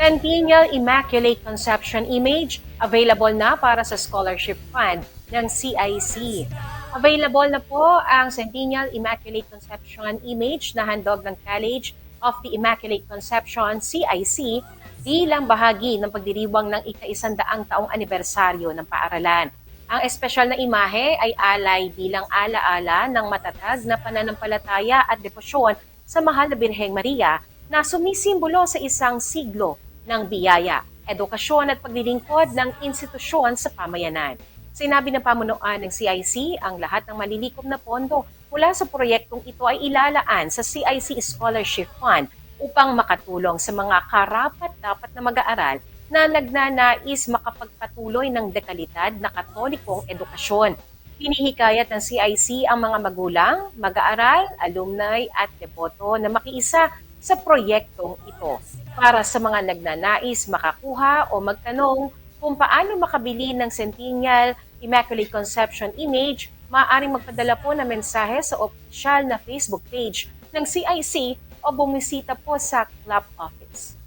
Centennial Immaculate Conception Image available na para sa scholarship fund ng CIC. Available na po ang Centennial Immaculate Conception Image na handog ng College of the Immaculate Conception CIC bilang bahagi ng pagdiriwang ng ika-isandaang taong anibersaryo ng paaralan. Ang espesyal na imahe ay alay bilang alaala ng matatag na pananampalataya at debosyon sa mahal na Birheng Maria na sumisimbolo sa isang siglo ng biyaya, edukasyon at paglilingkod ng institusyon sa pamayanan. Sinabi ng pamunuan ng CIC, ang lahat ng malilikom na pondo mula sa proyektong ito ay ilalaan sa CIC Scholarship Fund upang makatulong sa mga karapat-dapat na mag-aaral na nagnanais makapagpatuloy ng dekalidad na katolikong edukasyon. Pinihikayat ng CIC ang mga magulang, mag-aaral, alumni at deboto na makiisa sa proyektong ito para sa mga nagnanais makakuha o magtanong kung paano makabili ng Centennial Immaculate Conception Image, maaaring magpadala po ng mensahe sa opisyal na Facebook page ng CIC o bumisita po sa club office.